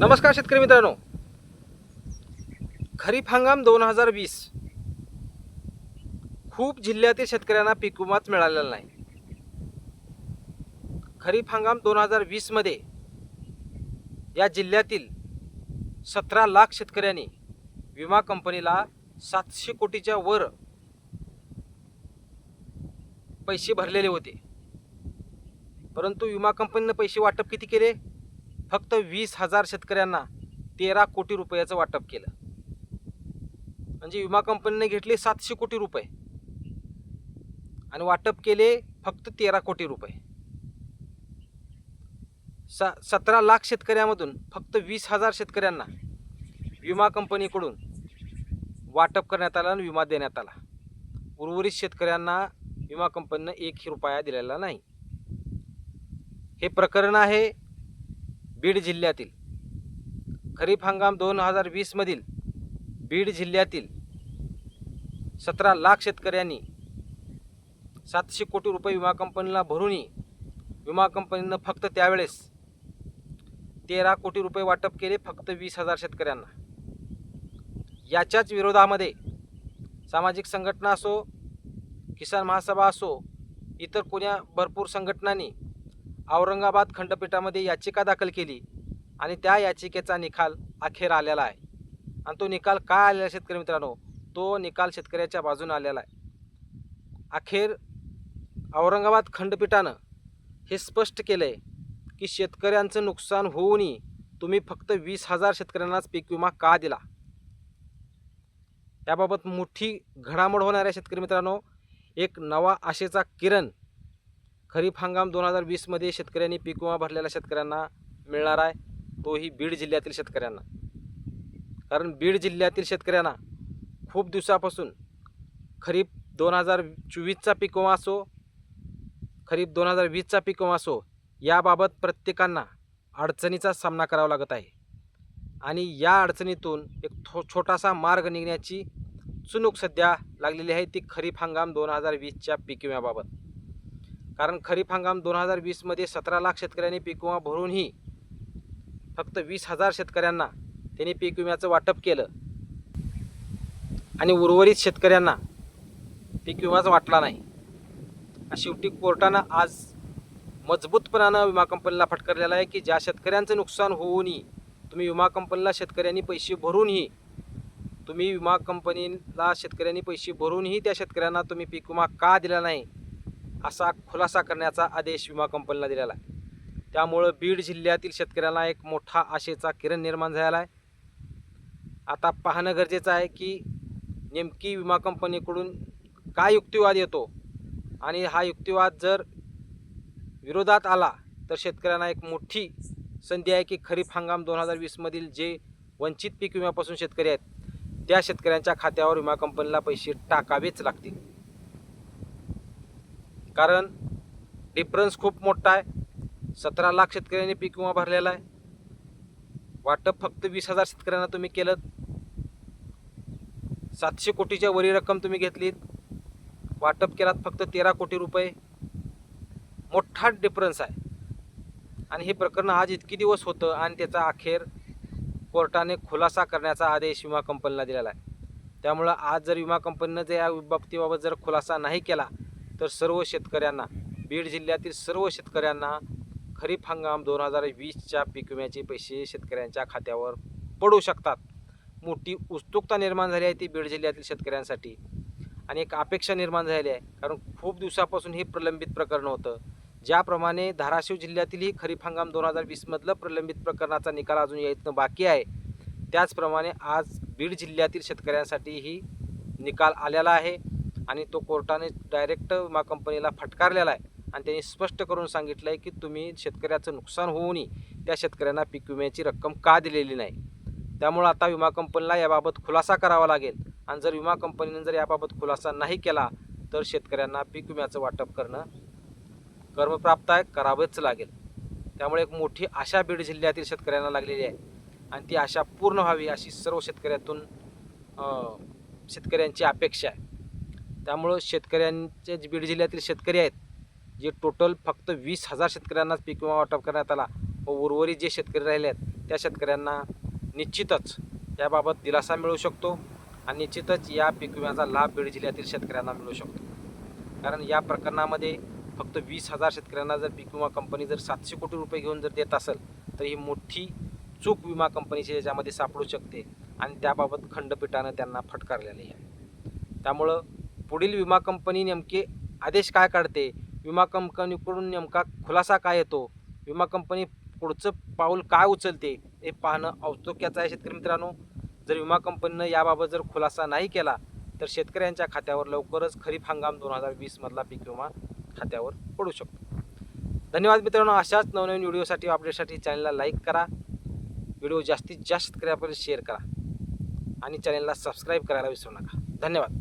नमस्कार शेतकरी मित्रांनो. खरीप हंगाम दोन हजार वीस. खूप जिल्ह्यातील शेतकऱ्यांना पीक विमाच मिळालेला नाही. खरीप हंगाम दोन हजार वीसमध्ये या जिल्ह्यातील सतरा लाख शेतकऱ्यांनी विमा कंपनीला सातशे कोटीच्या वर पैसे भरलेले होते. परंतु विमा कंपनीनं पैसे वाटप किती केले? फक्त वीस हजार शेतकऱ्यांना तेरा कोटी रुपयाचं वाटप केलं. म्हणजे विमा कंपनीने घेतले सातशे कोटी रुपये. आणि वाटप केले फक्त तेरा कोटी रुपये. स सतरा लाख शेतकऱ्यामधून फक्त वीस हजार शेतकऱ्यांना विमा कंपनीकडून वाटप करण्यात आला आणि विमा देण्यात आला. उर्वरित शेतकऱ्यांना विमा कंपनीनं एकही रुपया दिलेला नाही. हे प्रकरण आहे बीड जिल्ह्यातील खरीप हंगाम दोन हजार वीसमधील बीड जिल्ह्यातील सतरा लाख शेतकऱ्यांनी सातशे कोटी रुपये विमा कंपनीला भरूनही विमा कंपनीनं फक्त त्यावेळेस तेरा कोटी रुपये वाटप केले फक्त वीस हजार शेतकऱ्यांना. याच्याच विरोधामध्ये सामाजिक संघटना असो किसान महासभा असो इतर कोण्या भरपूर संघटनांनी औरंगाबाद खंडपीठामध्ये याचिका दाखल केली आणि त्या याचिकेचा निकाल अखेर आलेला आहे. आणि तो निकाल काय आलेला आहे शेतकरी मित्रांनो? तो निकाल शेतकऱ्याच्या बाजूने आलेला आहे. अखेर औरंगाबाद खंडपीठानं हे स्पष्ट केलं आहे की शेतकऱ्यांचं नुकसान होऊनही तुम्ही फक्त वीस हजार शेतकऱ्यांनाच पीक विमा का दिला? याबाबत मोठी घडामोड होणाऱ्या शेतकरी मित्रांनो. एक नवा आशेचा किरण खरीप हंगाम दोन हजार वीसमध्ये शेतकऱ्यांनी पीक विमा भरलेल्या शेतकऱ्यांना मिळणार आहे. तोही बीड जिल्ह्यातील शेतकऱ्यांना. कारण बीड जिल्ह्यातील शेतकऱ्यांना खूप दिवसापासून खरीप दोन हजार चोवीसचा पीक विमा असो खरीप दोन हजार वीसचा पीक विमा असो याबाबत प्रत्येकांना अडचणीचा सामना करावा लागत आहे. आणि या अडचणीतून एक थो छोटासा मार्ग निघण्याची चुनूक सध्या लागलेली आहे ती खरीप हंगाम दोन हजार वीसच्या पीक विम्याबाबत. कारण खरीप हंगाम दोन हजार वीसमध्ये सतरा लाख शेतकऱ्यांनी पीक विमा भरूनही फक्त वीस हजार शेतकऱ्यांना त्यांनी पीक विम्याचं वाटप केलं. आणि उर्वरित शेतकऱ्यांना पीक विमाच वाटला नाही. शेवटी कोर्टानं आज मजबूतपणानं विमा कंपनीला फटकारलेला आहे की ज्या शेतकऱ्यांचं नुकसान होऊनही तुम्ही विमा कंपनीला शेतकऱ्यांनी पैसे भरूनही तुम्ही विमा कंपनीला शेतकऱ्यांनी पैसे भरूनही त्या शेतकऱ्यांना तुम्ही पीक विमा का दिला नाही? असा खुलासा करण्याचा आदेश विमा कंपनीला दिलेला आहे. त्यामुळं बीड जिल्ह्यातील शेतकऱ्यांना एक मोठा आशेचा किरण निर्माण झालेला आहे. आता पाहणं गरजेचं आहे की नेमकी विमा कंपनीकडून काय युक्तिवाद येतो? आणि हा युक्तिवाद जर विरोधात आला तर शेतकऱ्यांना एक मोठी संधी आहे की खरीप हंगाम दोन हजार वीसमधील जे वंचित पीक विम्यापासून शेतकरी आहेत त्या शेतकऱ्यांच्या खात्यावर विमा कंपनीला पैसे टाकावेच लागतील. कारण डिफरन्स खूप मोठा आहे. सतरा लाख शेतकऱ्यांनी पीक विमा भरलेला आहे. वाटप फक्त वीस हजार शेतकऱ्यांना तुम्ही केलं. सातशे कोटीच्या वरी रक्कम तुम्ही घेतलीत. वाटप केलात फक्त तेरा कोटी रुपये. मोठा डिफरन्स आहे. आणि हे प्रकरण आज इतकी दिवस होतं आणि त्याचा अखेर कोर्टाने खुलासा करण्याचा आदेश विमा कंपनीला दिलेला आहे. त्यामुळं आज जर विमा कंपनीनं जर या बाबतीबाबत जर खुलासा नाही केला तर सर्व शेतकऱ्यांना बीड जिल्ह्यातील सर्व शेतकऱ्यांना खरीप हंगाम दोन हजार वीसच्या पीक विम्याचे पैसे शेतकऱ्यांच्या खात्यावर पडू शकतात. मोठी उत्सुकता निर्माण झाली आहे ती बीड जिल्ह्यातील शेतकऱ्यांसाठी. आणि एक अपेक्षा निर्माण झालेली आहे कारण खूप दिवसापासून हे प्रलंबित प्रकरण होतं. ज्याप्रमाणे धाराशिव जिल्ह्यातीलही खरीप हंगाम दोन हजार वीसमधलं प्रलंबित प्रकरणाचा निकाल अजून यायचं बाकी आहे. त्याचप्रमाणे आज बीड जिल्ह्यातील शेतकऱ्यांसाठीही निकाल आलेला आहे. आणि तो कोर्टाने डायरेक्ट विमा कंपनीला फटकारलेला आहे. आणि त्यांनी स्पष्ट करून सांगितलं आहे की तुम्ही शेतकऱ्याचं नुकसान होऊनही त्या शेतकऱ्यांना पीक विम्याची रक्कम का दिलेली नाही? त्यामुळं आता विमा कंपनीला याबाबत खुलासा करावा लागेल. आणि जर विमा कंपनीने जर याबाबत खुलासा नाही केला तर शेतकऱ्यांना पीक विम्याचं वाटप करणं कर्मप्राप्त आहे करावंच लागेल. त्यामुळे एक मोठी आशा बीड जिल्ह्यातील शेतकऱ्यांना लागलेली आहे. आणि ती आशा पूर्ण व्हावी अशी सर्व शेतकऱ्यातून शेतकऱ्यांची अपेक्षा आहे. त्यामुळं शेतकऱ्यांचे जे बीड जिल्ह्यातील शेतकरी आहेत जे टोटल फक्त वीस हजार शेतकऱ्यांनाच पीक विमा वाटप करण्यात आला व उर्वरित जे शेतकरी राहिले आहेत त्या शेतकऱ्यांना निश्चितच याबाबत दिलासा मिळू शकतो आणि निश्चितच या पीक विम्याचा लाभ बीड जिल्ह्यातील शेतकऱ्यांना मिळू शकतो. कारण या प्रकरणामध्ये फक्त वीस हजार शेतकऱ्यांना जर पीक विमा कंपनी जर सातशे कोटी रुपये घेऊन जर देत असेल तर ही मोठी चूक विमा कंपनीची याच्यामध्ये सापडू शकते आणि त्याबाबत खंडपीठानं त्यांना फटकारलेली आहे. त्यामुळं पुढील विमा कंपनी नेमके आदेश काय काढते? विमा कंपनीकडून नेमका खुलासा काय येतो? विमा कंपनी पुढचं पाऊल काय उचलते? हे पाहणं औत्सुक्याचं आहे शेतकरी मित्रांनो. जर विमा कंपनीनं याबाबत जर खुलासा नाही केला तर शेतकऱ्यांच्या खात्यावर लवकरच खरीप हंगाम दोन हजार वीसमधला पीक विमा खात्यावर पडू शकतो. धन्यवाद मित्रांनो. अशाच नवनवीन व्हिडिओसाठी अपडेटसाठी चॅनलला लाईक करा. व्हिडिओ जास्तीत जास्त शेतकऱ्यापर्यंत शेअर करा. आणि चॅनलला सबस्क्राईब करायला विसरू नका. धन्यवाद.